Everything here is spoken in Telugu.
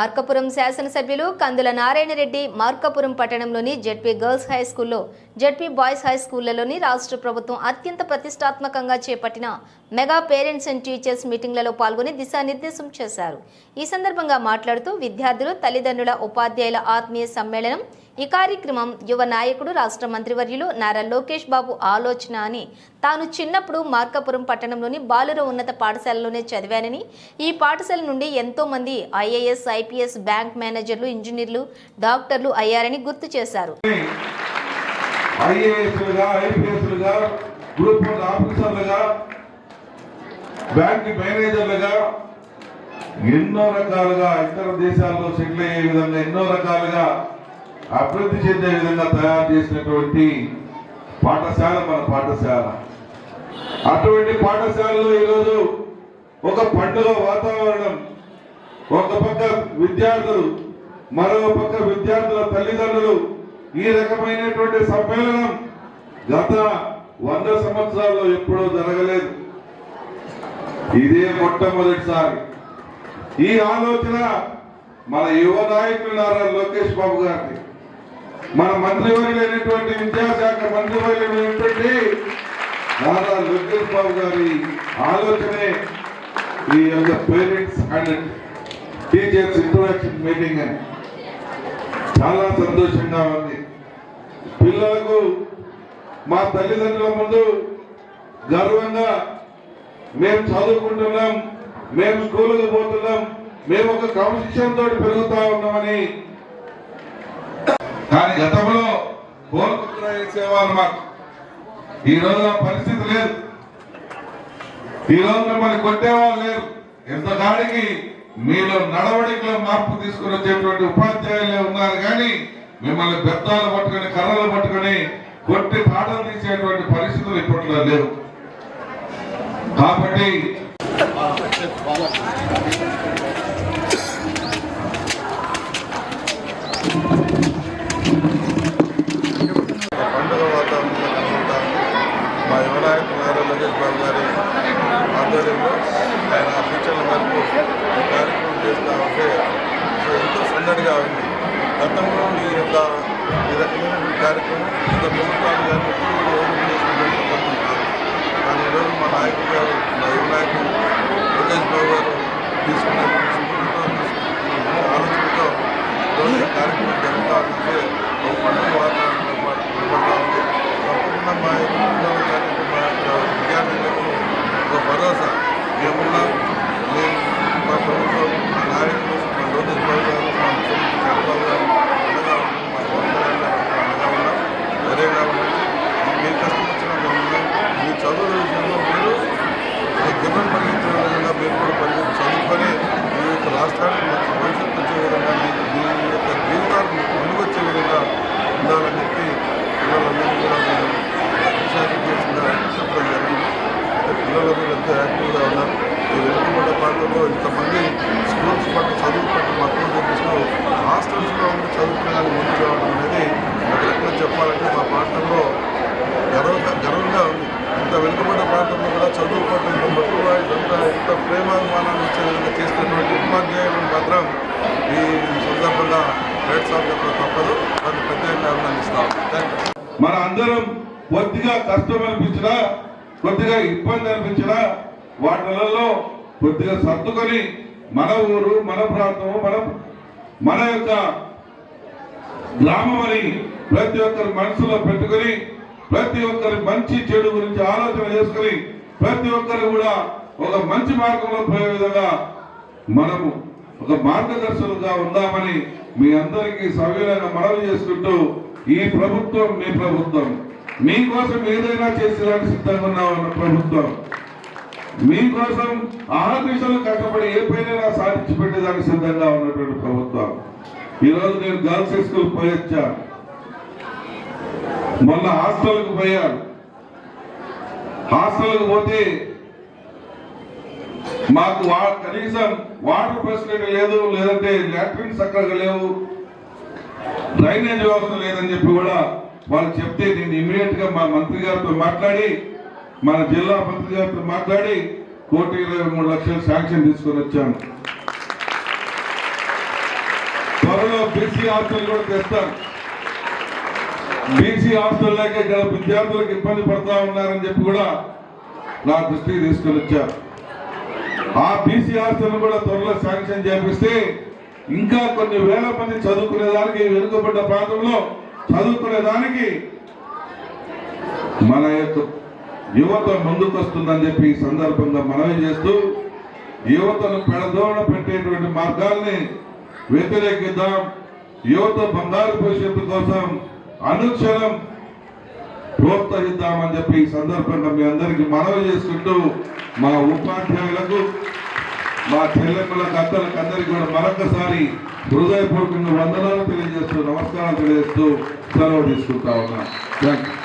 మార్కపురం శాసనసభ్యులు కందుల నారాయణరెడ్డి మార్కపురం పట్టణంలోని జెడ్పీ గర్ల్స్ హై స్కూల్లో జెడ్పీ బాయ్స్ హై స్కూళ్ళలోని రాష్ట్ర ప్రభుత్వం అత్యంత ప్రతిష్టాత్మకంగా చేపట్టిన మెగా పేరెంట్స్ అండ్ టీచర్స్ మీటింగ్లలో పాల్గొని దిశానిర్దేశం చేశారు. ఈ సందర్భంగా మాట్లాడుతూ విద్యార్థులు తల్లిదండ్రుల ఉపాధ్యాయుల ఆత్మీయ సమ్మేళనం ఈ కార్యక్రమం యువ నాయకుడు రాష్ట్ర మంత్రివర్యులు నారా లోకేష్ బాబు ఆలోచన అని. తాను చిన్నప్పుడు మార్కాపురం పట్టణంలోని బాలుర ఉన్నత పాఠశాలలోనే చదివానని. ఈ పాఠశాల నుండి ఎంతో మంది ఐఏఎస్ ఐపీఎస్ బ్యాంక్ మేనేజర్లు ఇంజనీర్లు డాక్టర్లు అయ్యారని గుర్తు చేశారు. బ్యాంక్ మేనేజర్లుగా ఎన్నో రకాలుగా ఇతర దేశాల్లో సెటిల్ అయ్యే విధంగా ఎన్నో రకాలుగా అభివృద్ధి చెందే విధంగా తయారు చేసినటువంటి పాఠశాల మన పాఠశాల. అటువంటి పాఠశాలలో ఈరోజు ఒక పండుగ వాతావరణం. ఒక పక్క విద్యార్థులు మరో పక్క విద్యార్థుల తల్లిదండ్రులు ఈ రకమైనటువంటి సమ్మేళనం గత వంద సంవత్సరాల్లో ఎప్పుడూ జరగలేదు. ఇదే మొట్టమొదటిసారి. ఈ ఆలోచన మన యువ నాయకులు నారా లోకేష్ బాబు గారిది. మన మంత్రివర్యులైనటువంటి విద్యాశాఖ మంత్రివర్యులైనటువంటి నారా లోకేష్ బాబు గారి ఆలోచనే ఈ యొక్క parents and teachers introduction meeting అని. చాలా సంతోషంగా ఉంది. పిల్లలకు మా తల్లిదండ్రుల ముందు గర్వంగా మేము చదువుకుంటున్నాం మేము స్కూల్కి పోతున్నాం మేము ఒక క్రమశిక్షణ తోటి పెరుగుతా ఉన్నామని కానీ గతంలో కోల్కత్తా వేసేవాళ్ళు మాకు. ఈ రోజు ఆ పరిస్థితి లేదు. ఈ రోజు మిమ్మల్ని కొట్టేవాళ్ళు లేరు. ఎంతకాడికి మీలో నడవడికలో మార్పు తీసుకుని వచ్చేటువంటి ఉపాధ్యాయులే ఉన్నారు కానీ మిమ్మల్ని బెత్తాలు పట్టుకొని కర్రలు పట్టుకొని కొట్టి పాటలు తీసేటువంటి పరిస్థితులు ఇప్పట్లో లేవు. కాబట్టి పండుగ వాతావరణంలో కనుగొంటా ఉంది మా యువనాయకులు నారా లోకేష్ బాబు గారి ఆధ్వర్యంలో ఆయన సూచనల మేరకు కార్యక్రమం చేస్తూ ఉంటే సో ఎంతో సందడిగా ఉంది. గతంలో ఈ యొక్క ఈ రకమైన కార్యక్రమం ఇంత ప్రభుత్వాలు కానీ ఎప్పుడూ ఎవరు చేసినటువంటి పద్ధతి కాదు కానీ ఈరోజు మా నాయకుడు గారు మా యువ నాయకుడు లోకేష్ బాబు గారు తీసుకున్న స్ఫూర్తితో తీసుకున్న ఆలోచనతో ఈరోజు ఈ కార్యక్రమం జరుగుతూ ఉంటే ఒక పండుగ వాతావరణం కనబడతా ఉంది తప్పకుండా మా యొక్క పిల్లలు కానీ మా యొక్క విద్యార్థులకు ఒక భరోసా మేమున్నా మేము మా ప్రభుత్వం మా నాయకులు మా లోకేష్ బాబు గారు మా ముఖ్యమంత్రి చంద్రబాబు గారు అండగా ఉన్నాం మా పవన్ కళ్యాణ్ గారు అండగా ఉన్నాం ధైర్యంగా ఉండండి మీ కష్టం వచ్చినా మేము ఉన్నాం మీ చదువుల విషయంలో మీరు ఒక గిన్నె పరిగెత్తిన విధంగా మీరు కూడా పరిగెత్తి చదువుకొని మీ యొక్క రాష్ట్రానికి మంచి భవిష్యత్తు వచ్చే విధంగా మీ మీ యొక్క జీవితాలు మునుగొచ్చే విధంగా ఉండాలని చెప్పి పిల్లలందరినీ కూడా నేను దిశానిర్దేశంగా చెప్పడం జరిగింది అయితే పిల్లలందరూ ఎంతో యాక్టివ్గా ఉన్నారు ఈ వెనుకబడ్డ ప్రాంతంలో ఇంతమంది స్కూల్స్ పట్ల చదువు పట్ల మక్కువ చూపిస్తూ హాస్టల్స్లో ఉండి చదువుకోవడానికి ముందు రావడం అనేది ఒక రకంగా చెప్పాలంటే మా ప్రాంతంలో గర్వ గర్వంగా ఉంది ఇంత వెనుకబడ్డ ప్రాంతంలో కూడా చదువు పట్ల ఇంత మక్కువ ఇంత ఇంత ప్రేమాభిమానాన్ని ఇచ్చే విధంగా చేస్తున్నటువంటి ఉపాధ్యాయులను మాత్రం ఈ సందర్భంగా రేట్ సార్ తప్పదు. దాన్ని ప్రత్యేకంగా అభినందిస్తాం. మన అందరం కొద్దిగా కష్టం అనిపించినా కొద్దిగా ఇబ్బంది అనిపించినా వాటిలలో కొద్దిగా సర్దుకొని మన ఊరు మన ప్రాంతము మన మన యొక్క గ్రామం అని ప్రతి ఒక్కరి మనసులో పెట్టుకొని ప్రతి ఒక్కరి మంచి చెడు గురించి ఆలోచన చేసుకొని ప్రతి ఒక్కరు కూడా ఒక మంచి మార్గంలో పోయే విధంగా మనము ఒక మార్గదర్శకులుగా ఉందామని మీ అందరికీ సవ్యులైన మనవి చేసుకుంటూ ఈ ప్రభుత్వం మీ ప్రభుత్వం. మీకోసం ఏదైనా చేసేదానికి సిద్ధంగా ఉన్నామన్న ప్రభుత్వం. మీకోసం ఆహర్నిశలు కష్టపడి ఏ పైన సాధించి పెట్టేదానికి సిద్ధంగా ఉన్నటువంటి ప్రభుత్వం. ఈరోజు నేను గర్ల్స్ హై స్కూల్ పోయొచ్చా? మొన్న హాస్టల్కి పోయాను హాస్టల్కి పోతే మాకు వా కనీసం వాటర్ ఫెసిలిటీ లేదు లేదంటే లాట్రిన్ చక్కగా లేవు డ్రైనేజ్ వ్యవస్థ లేదని చెప్పి కూడా వాళ్ళు చెప్తే నేను ఇమీడియట్గా మా మంత్రి గారితో మాట్లాడి మన జిల్లా మంత్రి గారితో మాట్లాడి కోటి ఇరవై మూడు లక్షలు శాంక్షన్ తీసుకొని వచ్చాను. బీసీ హాస్టల్ కూడా తెస్తాను. బీసీ హాస్టల్ లేక ఇక్కడ విద్యార్థులకు ఇబ్బంది పడతా ఉన్నారని చెప్పి కూడా నా దృష్టికి తీసుకొని వచ్చారు ఆ బీసీ హాస్టల్ కూడా త్వరలో శాంక్షన్ చేపిస్తే ఇంకా కొన్ని వేల మంది చదువుకునే దానికి వెనుకబడ్డ ప్రాంతంలో చదువుకునే దానికి మన యొక్క యువత ముందుకొస్తుందని చెప్పి ఈ సందర్భంగా మనవి చేస్తూ యువతను పెడదోడ పెట్టేటువంటి మార్గాల్ని వ్యతిరేకిద్దాం. యువత బంగారు భవిష్యత్తు కోసం అనుక్షణం ప్రోత్సహిద్దామని చెప్పి ఈ సందర్భంగా మీ అందరికీ మనవి చేసుకుంటూ మా ఉపాధ్యాయులకు మా చెల్లెమ్మలకు అత్తలకు అందరికీ కూడా మరొకసారి హృదయపూర్వకంగా వందనాలు తెలియజేస్తూ నమస్కారం తెలియజేస్తూ సెలవు తీసుకుంటా ఉన్నా. Thank you